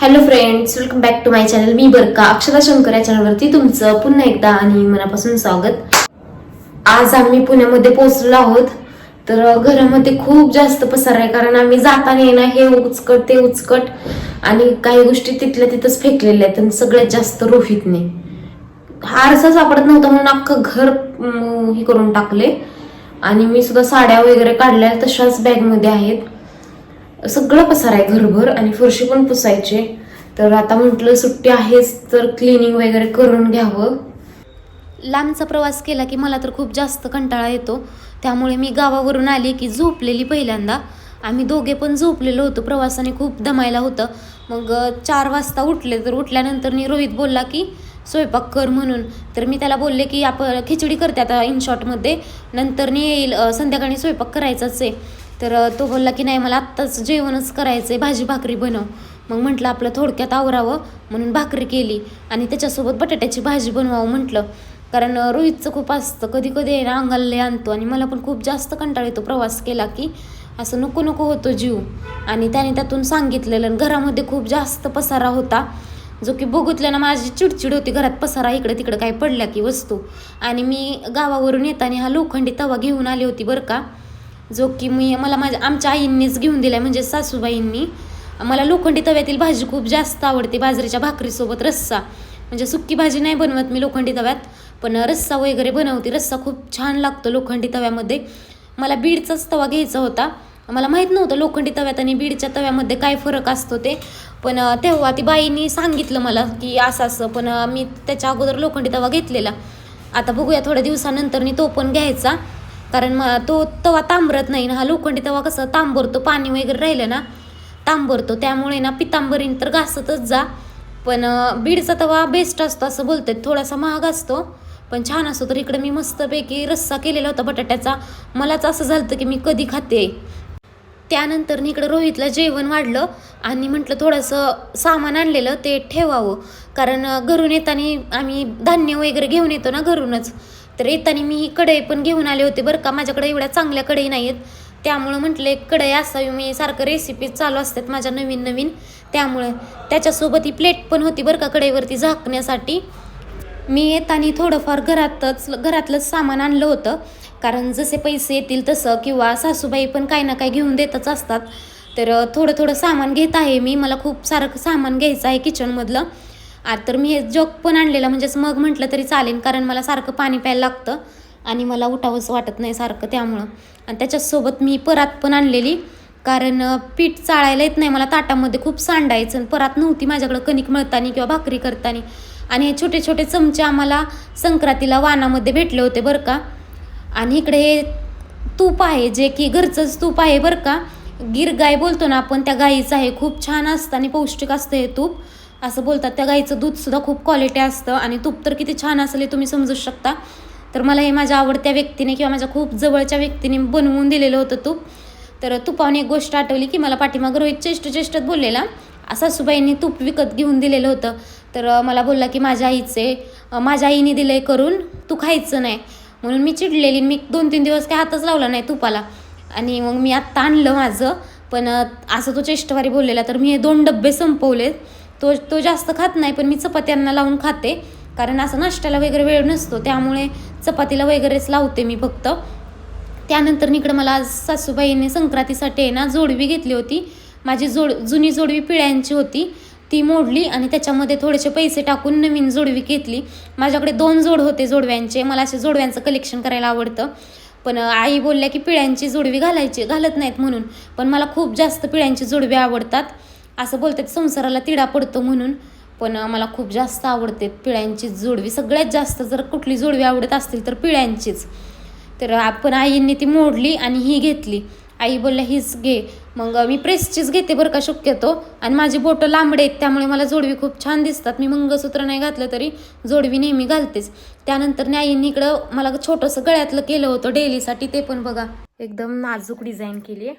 Hello friends welcome back to my channel मी बरका. अक्षता शंकर या चॅनलवरती तुमचं पुन्हा एकदा आणि मनापासून स्वागत. आज आम्ही पुण्यामध्ये पोहोचलो आहोत. तर घरामध्ये खूप जास्त पसार आहे कारण आम्ही जाताना येणं हे उचकट ते उचकट आणि काही गोष्टी तिथल्या तिथंच फेकलेल्या आहेत आणि सगळ्यात जास्त रोहितने. आरसा सापडत नव्हता म्हणून अख्खं घर हे करून टाकले. आणि मी सुद्धा साड्या वगैरे काढल्या तशाच बॅगमध्ये आहेत. सगळं पसाराय घरभर आणि फरशी पण पुसायचे. तर आता म्हटलं सुट्टी आहेच तर क्लिनिंग वगैरे करून घ्यावं. लांबचा प्रवास केला की मला तर खूप जास्त कंटाळा येतो. त्यामुळे मी गावावरून आले की झोपलेली पहिल्यांदा. आम्ही दोघे पण झोपलेलो होतो प्रवासाने खूप दमायला होतं. मग चार वाजता उठले तर उठल्यानंतर मी रोहित बोलला की स्वयंपाक कर म्हणून. तर मी त्याला बोलले की आपण खिचडी करते आता इन शॉर्टमध्ये. नंतर येईल संध्याकाळी स्वयंपाक करायचाच आहे. तर तो बोलला की नाही मला आत्ताच जेवणच करायचं आहे भाजी भाकरी बनव. मग म्हटलं आपलं थोडक्यात आवरावं म्हणून भाकरी केली आणि त्याच्यासोबत बटाट्याची भाजी बनवावं म्हटलं. कारण रोहितचं खूप असतं. कधी कधी आहे ना अंगाला आणतो आणि मला पण खूप जास्त कंटाळा येतो प्रवास केला की असं नको नको होतो जीव. आणि त्याने त्यातून सांगितलेलं आणि घरामध्ये खूप जास्त पसारा होता. जो की बघितल्यानं माझी चिडचिड होती. घरात पसारा इकडे तिकडे काय पडल्या की वस्तू. आणि मी गावावरून येताना हा लोखंडी तवा घेऊन आली होती बरं का. जो की मी मला माझ्या आमच्या आईंनीच घेऊन दिला म्हणजे सासूबाईंनी. मला लोखंडी तव्यातील भाजी खूप जास्त आवडते बाजरीच्या भाकरीसोबत रस्सा. म्हणजे सुक्की भाजी नाही बनवत मी लोखंडी तव्यात पण रस्सा वगैरे बनवते. रस्सा खूप छान लागतो लोखंडी तव्यामध्ये. मला बीडचाच तवा घ्यायचा होता. मला माहीत नव्हतं लोखंडी तव्यात आणि बीडच्या तव्यामध्ये काय फरक असतो ते पण तेव्हा ती बाईनी सांगितलं मला की असं असं पण मी त्याच्या अगोदर लोखंडी तवा घेतलेला. आता बघूया थोड्या दिवसानंतर तो पण घ्यायचा. कारण म तो तवा तांबरत नाही ना. हा लोखंडी तवा कसं तांबरतो पाणी वगैरे राहिलं ना तांबरतो. त्यामुळे ना पितांबरीन तर घासतच जा. पण बीडचा तवा बेस्ट असतो असं बोलतात. थोडासा महाग असतो. पण छान असतो. तर इकडे मी मस्तपैकी रस्सा केलेला होता बटाट्याचा. मलाच असं झालं की मी कधी खाते. त्यानंतर इकडं रोहितला जेवण वाढलं आणि म्हटलं थोडंसं सामान आणलेलं ते ठेवावं. कारण घरून येताना आम्ही धान्य वगैरे घेऊन येतो ना घरूनच. तर येताना मी ही कढई पण घेऊन आले होते बरं का. माझ्याकडे एवढ्या चांगल्या कढई नाही आहेत त्यामुळं म्हटलं एक कढई असावी. मी सारखं रेसिपी चालू असतात माझ्या नवीन नवीन. त्यामुळे त्याच्यासोबत ही प्लेट पण होती बरं का कढईवरती झाकण्यासाठी. मी येताना थोडंफार घरातच घरातलंच सामान आणलं होतं. कारण जसे पैसे येतील तसं किंवा सासूबाई पण काही ना काही घेऊन देतच असतात. तर थोडं थोडं सामान घेत आहे मी. मला खूप सारं सामान घ्यायचं आहे किचनमधलं आज तर मी हे जग पण आणलेलं म्हणजेच मग म्हटलं तरी चालेल कारण मला सारखं पाणी प्यायला लागतं आणि मला उठावंसं वाटत नाही सारखं त्यामुळं. आणि त्याच्यासोबत मी परात पण आणलेली कारण पीठ चाळायला येत नाही मला ताटामध्ये खूप सांडायचं आणि परात नव्हती माझ्याकडं कणिक मळताना किंवा भाकरी करताना. आणि हे छोटे छोटे चमचे आम्हाला संक्रांतीला वानामध्ये भेटले होते बरं का. आणि इकडे हे तूप आहे जे की घरचंच तूप आहे बरं का. गिर गाय बोलतो ना आपण त्या गाईचं आहे खूप छान असतं आणि पौष्टिक असतं हे तूप. असं बोलतात. त्या गाईचं दूधसुद्धा खूप क्वालिटी असतं आणि तूप तर किती छान असेल हे तुम्ही समजू शकता. तर मला हे माझ्या आवडत्या व्यक्तीने किंवा माझ्या खूप जवळच्या व्यक्तीने बनवून दिलेलं होतं तूप. तर तुपाने एक गोष्ट आठवली की मला पाठीमाग रोहित चेष्ट चेष्टत बोललेला सासूबाईंनी तूप विकत घेऊन दिलेलं होतं. तर मला बोलला की माझ्या आईचे माझ्या आईने दिलं आहे करून तू खायचं नाही. म्हणून मी चिडलेली मी दोन तीन दिवस काय हातच लावला नाही तुपाला. आणि मग मी आत्ता आणलं माझं. पण असं तो चेष्टवारी बोललेला. तर मी हे दोन डब्बे संपवलेत. तो तो जास्त खात नाही पण मी चपात्यांना लावून खाते. कारण असं नाश्त्याला वगैरे वेळ नसतो त्यामुळे चपातीला वगैरेच लावते मी फक्त. त्यानंतर इकडं मला आज सासूबाईने संक्रांतीसाठी आहे ना जोडवी घेतली होती. माझी जोड जुनी जोडवी पिळ्यांची होती. ती मोडली आणि त्याच्यामध्ये थोडेसे पैसे टाकून नवीन जोडवी घेतली. माझ्याकडे दोन जोड होते जोडव्यांचे मला असे जोडव्यांचं कलेक्शन करायला आवडतं. पण आई बोलल्या की पिळ्यांची जोडवी घालायची घालत नाहीत म्हणून. पण मला खूप जास्त पिळ्यांची जोडवी आवडतात. असं बोलतात संसाराला तिडा पडतो म्हणून. पण मला खूप जास्त आवडते पिळ्यांचीच जोडवी. सगळ्यात जास्त जर कुठली जोडवी आवडत असतील तर पिळ्यांचीच. तर आपण आईंनी ती मोडली आणि ही घेतली. आई बोलल्या हीच घे. मग मी प्रेसचीच घेते बरं का शक्यतो. आणि माझी बोटं लांबडे आहेत त्यामुळे मला जोडवी खूप छान दिसतात. मी मंगळसूत्र नाही घातलं तरी जोडवी नेहमी घालतेच. त्यानंतर आईंनी इकडं मला छोटंसं गळ्यातलं केलं होतं डेलीसाठी ते पण बघा. एकदम नाजूक डिझाईन केली आहे.